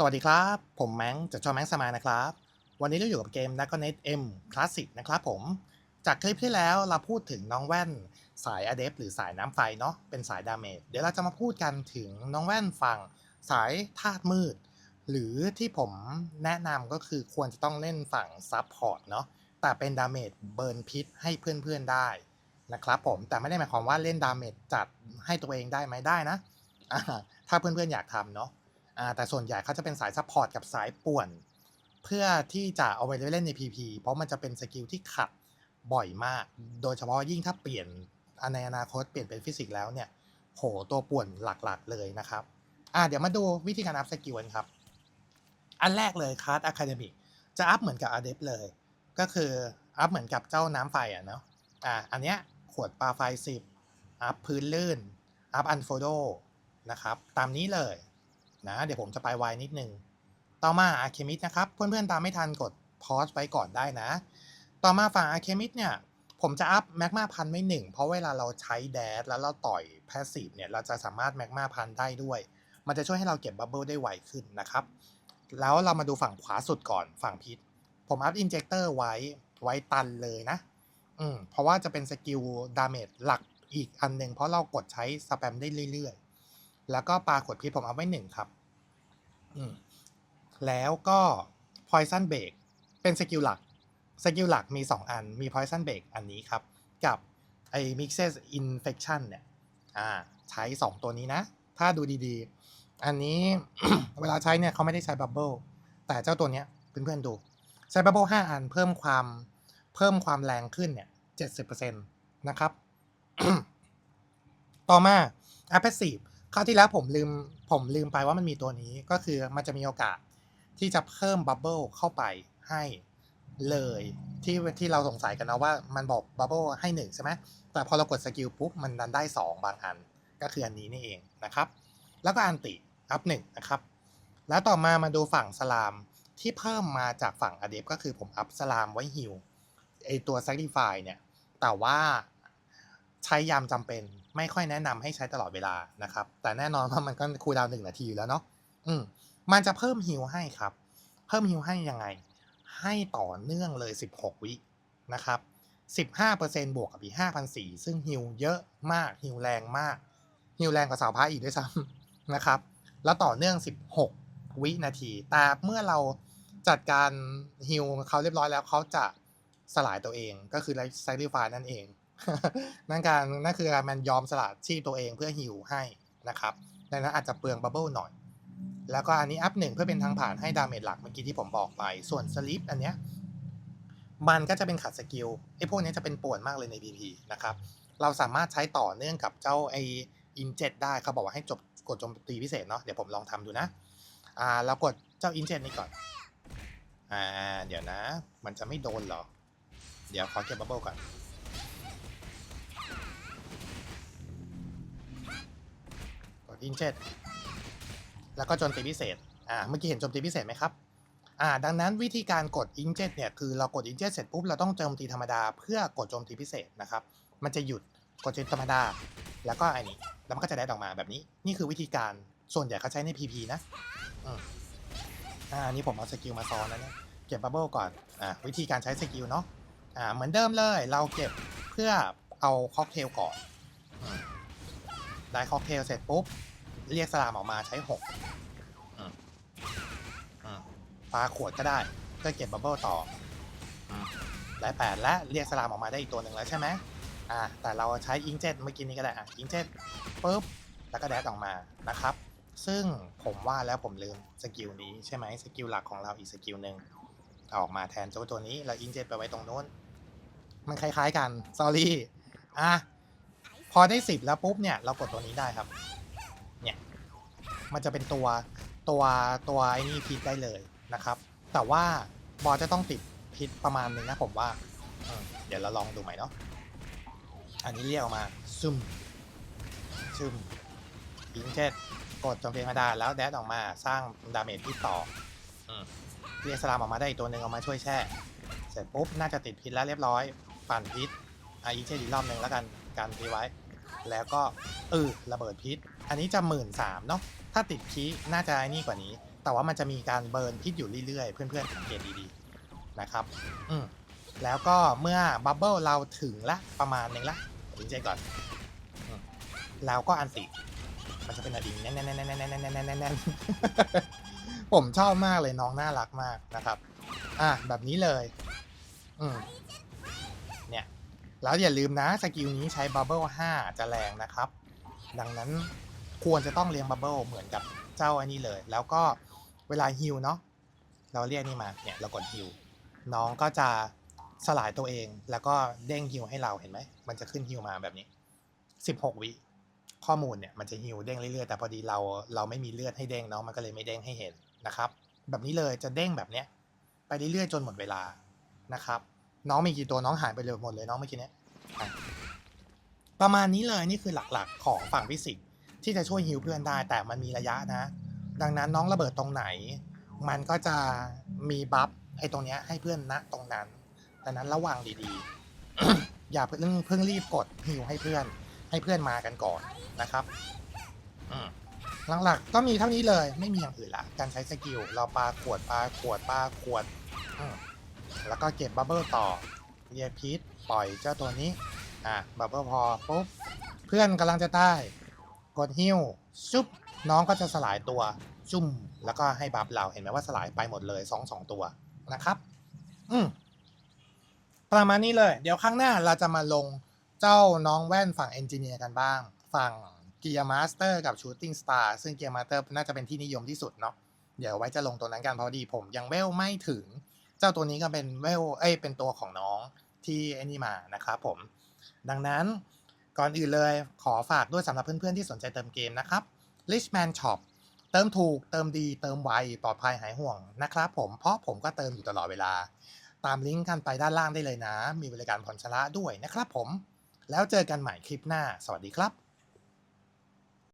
สวัสดีครับ ผมแมงจากจอแมงสมานะครับ วันนี้เราอยู่กับเกม d r a g o n e t M Classic นะครับผม จากคลิปที่แล้วเราพูดถึงน้องแว่นสายอเดฟหรือสายน้ำไฟเนาะเป็นสายดาเมจเดี๋ยวเราจะมาพูดกันถึงน้องแว่นฝั่งสายธาตุมืด หรือที่ผมแนะนำก็คือควรจะต้องเล่นฝั่งซับพอร์ตเนาะแต่เป็นดาเมจเบิร์นพิษให้เพื่อนๆได้นะครับผมแต่ไม่ได้หมายความว่าเล่นดาเมจจัดให้ตัวเองได้ไหมได้นะ ถ้าเพื่อนๆอยากทำเนาะ แต่ส่วนใหญ่เขาจะเป็นสายซัพพอร์ตกับสายป่วน เพื่อที่จะเอาไปเล่นใน PP เพราะมันจะเป็นสกิลที่ขัดบ่อยมาก โดยเฉพาะยิ่งถ้าเปลี่ยนในอนาคตเปลี่ยนเป็นฟิสิกส์แล้วเนี่ยโหตัวป่วนหลักๆเลยนะครับอ่าเดี๋ยวมาดูวิธีการอัพสกิลกันครับ อันแรกเลยค a าร์อะคาเดมิกจะอัพเหมือนกับอเดฟเลย ก็คืออัพเหมือนกับเจ้าน้ำไฟอะเนาะอ่าอันเนี้ยขวดปลาไฟ 10 อัพพื้นลื่น อัพอันโฟโดนะครับ ตามนี้เลย นะ เดี๋ยวผมจะไปไวนิดนึง ต่อมาอาร์เคมิดนะครับ เพื่อนๆตามไม่ทันกดพอสไว้ก่อนได้นะ ต่อมาฝั่งอาร์เคมิดเนี่ย ผมจะอัพแมกมาพันไม่หนึ่งเพราะเวลาเราใช้แดดแล้วเราต่อยแพสซีฟเนี่ย เราจะสามารถแมกมาพันได้ด้วย มันจะช่วยให้เราเก็บบับเบิลได้ไวขึ้นนะครับ แล้วเรามาดูฝั่งขวาสุดก่อนฝั่งพิษ ผมอัพอินเจคเตอร์ไว้ไว้ตันเลยนะ อืม เพราะว่าจะเป็นสกิลดาเมจหลักอีกอันหนึ่งเพราะเรากดใช้สแปมได้เรื่อยๆ แล้วก็ปลาขวดพิษผมเอาไว้หนึ่งครับแล้วก็ poison break เป็นสกิลหลักสกิลหลักมี 2 อันมี poison break อันนี้ครับ กับไอ้ mixes infection เนี่ยอ่าใช้ 2 ตัวนี้นะ ถ้าดูดีๆ อันนี้เวลาใช้เนี่ยเขาไม่ได้ใช้บับเบิลแต่เจ้าตัวเนี้ยเพื่อนๆดู ใช้บับเบิล5อันเพิ่มความเพิ่มความแรงขึ้นเนี่ย70%นะครับ ต่อมา a p p a s s i v e คราวที่แล้วผมลืมผมลืมไปว่ามันมีตัวนี้ก็คือมันจะมีโอกาสที่จะเพิ่มบับเบิลเข้าไปให้เลยที่ที่เราสงสัยกันนะว่ามันบอกบับเบิลให้หนึ่งใช่ไหมแต่พอเรากดสกิลปุ๊บมันดันได้ 2 บางอันก็คืออันนี้นี่เองนะครับ แล้วก็อันติอัพหนึ่งนะครับ แล้วต่อมามาดูฝั่งสลามที่เพิ่มมาจากฝั่งอเดฟก็คือผมอัพสลามไว้ฮิวไอตัว Sacrifice เนี่ยแต่ว่าใช้ยามจำเป็น ไม่ค่อยแนะนำให้ใช้ตลอดเวลานะครับ แต่แน่นอนว่ามันก็คูลดาวน์หนึ่งนาทีอยู่แล้วเนาะอืมมันจะเพิ่มฮิวให้ครับ เพิ่มฮิวให้ยังไง ให้ต่อเนื่องเลย 16 วินะครับ15%บวกกับอีก5,004ซึ่งฮิวเยอะมากฮิวแรงมากฮิวแรงกว่าสาวพระอีกด้วยซ้ำนะครับ แล้วต่อเนื่อง 16 วินาที แต่เมื่อเราจัดการฮิวเขาเรียบร้อยแล้วเขาจะสลายตัวเองก็คือไลฟ์ไซลิฟายนั่นเอง นั่นการนั่นคือการมันยอมสละชีพตัวเองเพื่อฮิวให้นะครับดังนั้นอาจจะเปลืองบับเบิลหน่อย แล้วก็อันนี้อัพหนึ่งเพื่อเป็นทางผ่านให้ดาเมจหลักเมื่อกี้ที่ผมบอกไป ส่วนสลิปอันเนี้ยมันก็จะเป็นขัดสกิลไอ้พวกนี้จะเป็นป่วนมากเลยใน PP นะครับ เราสามารถใช้ต่อเนื่องกับเจ้าไออินเจ็ได้เขาบอกว่าให้จบกดโจมตีพิเศษเนาะเดี๋ยวผมลองทำดูนะ อ่าเรากดเจ้าอินเจ็นี่ก่อน อ่าเดี๋ยวนะ มันจะไม่โดนเหรอ เดี๋ยวขอเก็บบับเบิลก่อน อินเจ็แล้วก็โจมตีพิเศษ อ่า เมื่อกี้เห็นโจมตีพิเศษไหมครับ อ่า ดังนั้นวิธีการกดอินเจ็เนี่ยคือเรากดอินเจ็เสร็จปุ๊บเราต้องโจมตีธรรมดาเพื่อกดโจมตีพิเศษนะครับ มันจะหยุดกดโจมตีธรรมดา แล้วก็ไอ้นี่แล้วมันก็จะได้ออกมาแบบนี้ นี่คือวิธีการ ส่วนใหญ่เขาใช้ใน PP นะ อืมอ่านนี้ผมเอาสกิลมาซ้อนแล้วเนี่ย เก็บบับเบิลก่อน อ่า วิธีการใช้สกิลเนาะ อ่า เหมือนเดิมเลย เราเก็บเพื่อเอาค็อกเทลก่อน ได้ค็อกเทลเสร็จปุ๊บ เรียกสลามออกมาใช้หกอืมอืมปลาขวดก็ได้เพื่อเก็บบับเบิลต่ออืมได้แปดและเรียกสลามออกมาได้อีกตัวหนึ่งแล้วใช่ไหมอ่า แต่เราใช้อิงเจ็ตเมื่อกี้นี้ก็ได้อะอิงเจ็ตปุ๊บแล้วก็แดดออกมานะครับ ซึ่งผมว่าแล้วผมลืมสกิลนี้ใช่ไหมสกิลหลักของเราอีกสกิลหนึ่งเอาออกมาแทนเจ้าตัวนี้แล้วอิงเจ็ตไปไว้ตรงโน้น มันคล้ายๆกัน s อรี่อะพอได้สิบแล้วปุ๊บเนี่ยเรากดตัวนี้ได้ครับเนี่ย มันจะเป็นตัวตัวตัวไอ้นี่พิษได้เลยนะครับ แต่ว่าบอลจะต้องติดพิษประมาณนึงนะผมว่าอืมเดี๋ยวเราลองดูใหม่เนาะอันนี้เรียกออกมาซึมซึมยิงเช่นกดจมตีธรรมดาแล้วแดดออกมาสร้างดาเมจพิษต่ออืมเรียกสลามออกมาได้อีกตัวหนึ่งเอามาช่วยแช่ เสร็จปุ๊บน่าจะติดพิษแล้วเรียบร้อยปั่นพิษอะยิงเช่นอีกรอบหนึ่งแล้วกันการทีไว้ แล้วก็เออระเบิดพิษ อันนี้จะหมื่นสามเนาะถ้าติดคีน่าจะไอ้นี่กว่านี้ แต่ว่ามันจะมีการเบิร์นพิษอยู่เรื่อยๆ เพื่อนๆสังเกตดีๆนะครับ อืมแล้วก็เมื่อบับเบิลเราถึงละประมาณหนึ่งละถึงใจก่อนอืมแล้วก็อันติมันจะเป็นอดีแน่นๆๆๆๆๆๆผมชอบมากเลยน้องน่ารักมากนะครับ อะแบบนี้เลย อืม แล้วอย่าลืมนะสกิลนี้ใช้บับเบิล5จะแรงนะครับ ดังนั้นควรจะต้องเลี้ยงบับเบิลเหมือนกับเจ้าอันนี้เลย แล้วก็เวลาฮิลเนาะเราเรียกนี่มาเนี่ยเรากดฮิลน้องก็จะสลายตัวเองแล้วก็เด้งฮิลให้เราเห็นไหมมันจะขึ้นฮิลมาแบบนี้ 16 วิข้อมูลเนี่ยมันจะฮิลเด้งเรื่อยๆแต่พอดีเราเราไม่มีเลือดให้เด้งเนาะมันก็เลยไม่เด้งให้เห็นนะครับ แบบนี้เลยจะเด้งแบบเนี้ยไปเรื่อยๆจนหมดเวลานะครับ น้องมีกี่ตัวน้องหายไปเลยหมดเลยน้องเมื่อกี้เนี้ยอ่ประมาณนี้เลยนี่คือหลักๆ ของฝั่งฟิสิกส์ที่จะช่วยฮิวเพื่อนได้แต่มันมีระยะนะ ดังนั้นน้องระเบิดตรงไหน มันก็จะมีบัฟไอ้ตรงเนี้ยให้เพื่อนณตรงนั้นดังนั้นระวังดีๆ อย่าเพิ่งเพิ่งรีบกดฮิวให้เพื่อน ให้เพื่อนมากันก่อนนะครับหลักๆก็มีเท่านี้เลยไม่มีอย่างอื่นละการใช้สกิลเราปาขวดปาขวดปาขวดอื แล้วก็เก็บบับเบิลต่อเรียพีทปล่อยเจ้าตัวนี้ อะ บับเบิลพอปุ๊บ เพื่อนกำลังจะตายกดฮิวชุบน้องก็จะสลายตัวจุ่มแล้วก็ให้บัฟเราเห็นไหมว่าสลายไปหมดเลยสองสองตัวนะครับ อืมประมาณนี้เลย เดี๋ยวข้างหน้าเราจะมาลงเจ้าน้องแว่นฝั่งเอนจิเนียร์กันบ้าง ฝั่งเกียร์มาสเตอร์กับชูตติ้งสตาร์ซึ่งเกียร์มาสเตอร์น่าจะเป็นที่นิยมที่สุดเนาะเดี๋ยวไว้จะลงตัวนั้นกันพราะดีผมยังเวลไม่ถึง เจ้าตัวนี้ก็เป็นเวลเอ้ยเป็นตัวของน้องที่ไอ้นี่มานะครับผม ดังนั้นก่อนอื่นเลยขอฝากด้วยสำหรับเพื่อนๆที่สนใจเติมเกมนะครับ Richman Shop เติมถูกเติมดีเติมไวปลอดภัยหายห่วงนะครับผมเพราะผมก็เติมอยู่ตลอดเวลา ตามลิงก์กันไปด้านล่างได้เลยนะ มีบริการผ่อนชำระด้วยนะครับผม แล้วเจอกันใหม่คลิปหน้า สวัสดีครับ